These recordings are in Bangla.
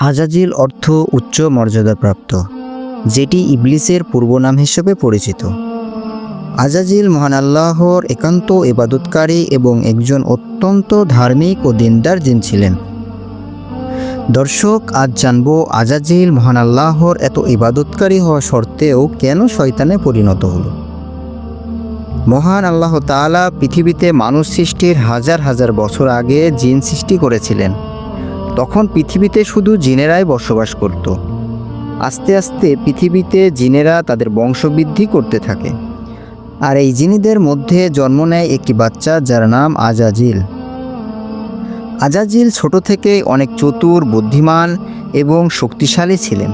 হাজাজিল অর্থ উচ্চ মর্যাদাপ্রাপ্ত, যেটি ইবলিসের পূর্বনাম হিসেবে পরিচিত। আজাজিল মহান আল্লাহর একান্ত এবাদতকারী এবং একজন অত্যন্ত ধার্মিক ও দিনদার জিন ছিলেন। দর্শক, আজ জানব আজাজিল মহান আল্লাহর এত ইবাদতকারী হওয়া সত্ত্বেও কেন শয়তানে পরিণত হল। মহান আল্লাহ তাআলা পৃথিবীতে মানুষ সৃষ্টির হাজার হাজার বছর আগে জিন সৃষ্টি করেছিলেন। তখন পৃথিবীতে শুধু জিনেরাই বসবাস করত। আস্তে আস্তে পৃথিবীতে জিনেরা তাদের বংশবৃদ্ধি করতে থাকে। আর এই জিনিদের মধ্যে জন্ম নেয় একটি বাচ্চা যার নাম আজাজিল। আজাজিল ছোট থেকেই অনেক চতুর, বুদ্ধিমান এবং শক্তিশালী ছিলেন।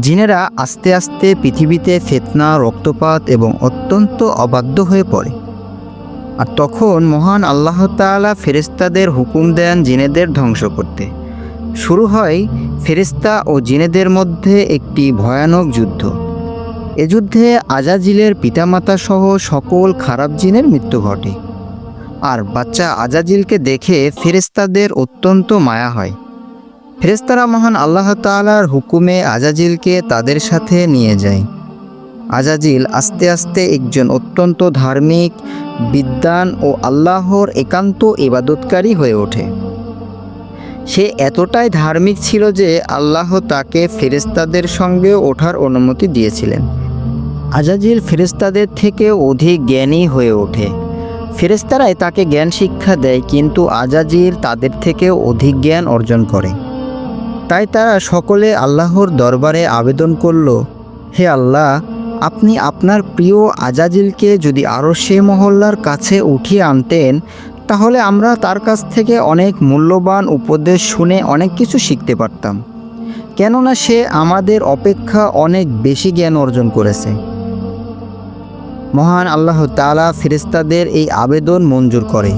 জিনেরা আস্তে আস্তে পৃথিবীতে ফেতনা, রক্তপাত এবং অত্যন্ত অবাধ্য হয়ে পড়ে। আর তখন মহান আল্লাহ তাআলা ফেরেস্তাদের হুকুম দেন জিনেদের ধ্বংস করতে। শুরু হয় ফেরেস্তা ও জিনেদের মধ্যে একটি ভয়ানক যুদ্ধ। এ যুদ্ধে আজাজিলের পিতামাতা সহ সকল খারাপ জিনের মৃত্যু ঘটে। আর বাচ্চা আজাজিলকে দেখে ফেরেস্তাদের অত্যন্ত মায়া হয়। ফেরেস্তারা মহান আল্লাহ তাআলার হুকুমে আজাজিলকে তাদের সাথে নিয়ে যায়। আজাজিল আস্তে আস্তে একজন অত্যন্ত ধার্মিক, বিদ্বান ও আল্লাহর একান্ত ইবাদতকারী হয়ে ওঠে। সে এতটাই ধার্মিক ছিল যে আল্লাহ তাকে ফেরেস্তাদের সঙ্গে ওঠার অনুমতি দিয়েছিলেন। আজাজিল ফেরেস্তাদের থেকে অধিক জ্ঞানী হয়ে ওঠে। ফেরেস্তারাই তাকে জ্ঞান শিক্ষা দেয়, কিন্তু আজাজিল তাদের থেকে অধিক জ্ঞান অর্জন করে। তাই তারা সকলে আল্লাহর দরবারে আবেদন করল, হে আল্লাহ আপনি আপনার প্রিয় আজাজিলকে যদি আরও সে মহল্লার কাছে উঠিয়ে আনতেন, তাহলে আমরা তার কাছ থেকে অনেক মূল্যবান উপদেশ শুনে অনেক কিছু শিখতে পারতাম। কেননা সে আমাদের অপেক্ষা অনেক বেশি জ্ঞান অর্জন করেছে। মহান আল্লাহ তাআলা ফেরেস্তাদের এই আবেদন মঞ্জুর করে।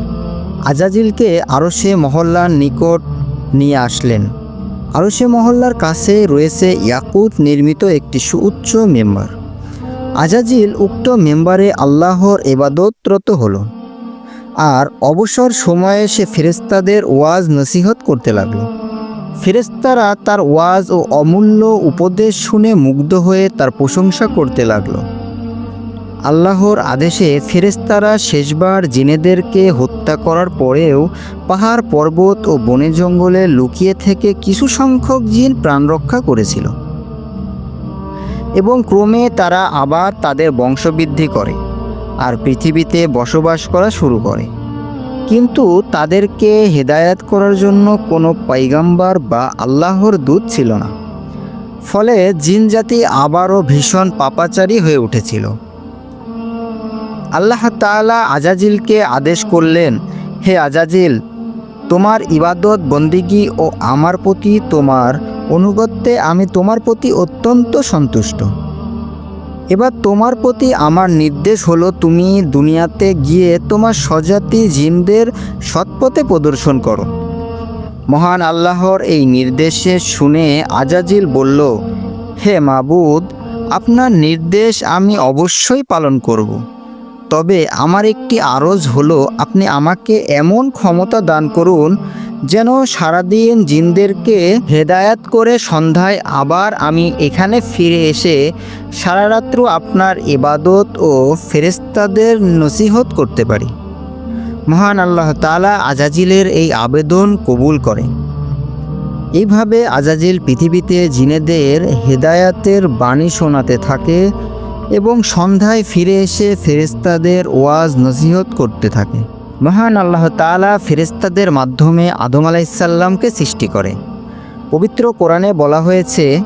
আজাজিলকে আরও সে মহল্লার নিকট নিয়ে আসলেন। আরও সে মহল্লার কাছে রয়েছে ইয়াকুত নির্মিত একটি সুউচ্চ মেম্বার। আজাজিল উক্ত মেম্বারে আল্লাহর এবাদতরত হলো। আর অবসর সময়ে সে ফেরেস্তাদের ওয়াজ নসিহত করতে লাগল। ফেরেস্তারা তার ওয়াজ ও অমূল্য উপদেশ শুনে মুগ্ধ হয়ে তার প্রশংসা করতে লাগল। আল্লাহর আদেশে ফেরেস্তারা শেষবার জিনেদেরকে হত্যা করার পরেও পাহাড় পর্বত ও বনে জঙ্গলে লুকিয়ে থেকে কিছু সংখ্যক জিন প্রাণ রক্ষা করেছিল। এবং ক্রমে তারা আবার তাদের বংশবৃদ্ধি করে আর পৃথিবীতে বসবাস করা শুরু করে। কিন্তু তাদেরকে হেদায়াত করার জন্য কোনো পাইগাম্বার বা আল্লাহর দূত ছিল না। ফলে জিন জাতি আবারও ভীষণ পাপাচারী হয়ে উঠেছিল। আল্লাহ তাআলা আজাজিলকে আদেশ করলেন, হে আজাজিল, তোমার ইবাদত, বন্দিগি ও আমার প্রতি তোমার অনুগত্যে আমি তোমার প্রতি অত্যন্ত সন্তুষ্ট। এবার তোমার প্রতি আমার নির্দেশ হলো তুমি দুনিয়াতে গিয়ে তোমার স্বজাতি জিনদের সৎপথে প্রদর্শন করো। মহান আল্লাহর এই নির্দেশে শুনে আজাজিল বলল, হে মাবুদ, আপনার নির্দেশ আমি অবশ্যই পালন করব। তবে আমার একটি আরজ হলো, আপনি আমাকে এমন ক্ষমতা দান করুন যেন সারাদিন জিনদেরকে হেদায়াত করে সন্ধ্যায় আবার আমি এখানে ফিরে এসে সারা রাত্র আপনার ইবাদত ও ফেরেস্তাদের নসিহত করতে পারি। মহান আল্লাহ তাআলা আজাজিলের এই আবেদন কবুল করে। এইভাবে আজাজিল পৃথিবীতে জিনেদের হেদায়াতের বাণী শোনাতে থাকে এবং সন্ধ্যায় ফিরে এসে ফেরেস্তাদের ওয়াজ নসিহত করতে থাকে। মহান আল্লাহ তালা ফেরেস্তাদের মাধ্যমে আদম আলাইসাল্লামকে সৃষ্টি করে। পবিত্র কোরআনে বলা হয়েছে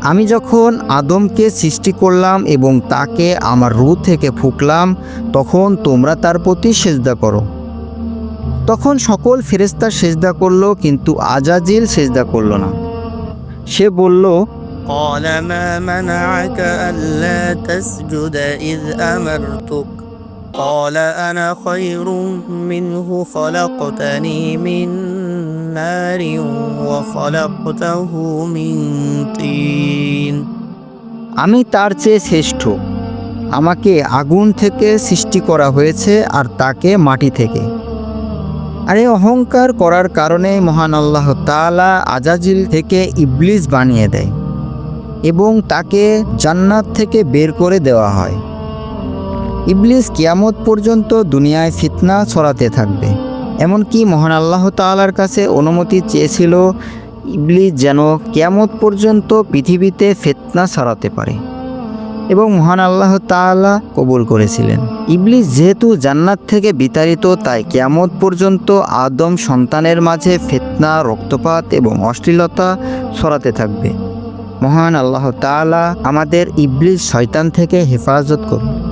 আমি যখন আদমকে সৃষ্টি করলাম এবং তাকে আমার রু থেকে ফুকলাম তখন তোমরা তার প্রতি সেজদা করো। তখন সকল ফেরেস্তা সেজদা করলো কিন্তু আজাজিল সেজদা করলো না সে বলল قال ما منعك ألا تسجد إذ أمرتك قال أنا خير منه خلقتني من نار وخلقته من طين আমি তার চেয়ে শ্রেষ্ঠ আমাকে আগুন থেকে সৃষ্টি করা হয়েছে আর তাকে মাটি থেকে আর এই অহংকার করার কারণে মহান আল্লাহ তাআলা আজাজিল থেকে ইবলিস বানিয়ে দেয় এবং তাকে জান্নাত থেকে বের করে দেওয়া হয়। ইবলিস কিয়ামত পর্যন্ত দুনিয়ায় ফিতনা ছড়াতে থাকবে। এমনকি মহান আল্লাহ তাআলার কাছে অনুমতি চেয়েছিল ইবলিস যেন কিয়ামত পর্যন্ত পৃথিবীতে ফিতনা ছড়াতে পারে। এবং মহান আল্লাহ তাআলা কবুল করেছিলেন। ইবলিস যেহেতু জান্নাত থেকে বিতাড়িত, তাই কিয়ামত পর্যন্ত আদম সন্তানের মাঝে ফেতনা, রক্তপাত এবং অশ্লীলতা ছড়াতে থাকবে। মহান আল্লাহ তাআলা আমাদের ইবলিস শয়তান থেকে হেফাজত করুন।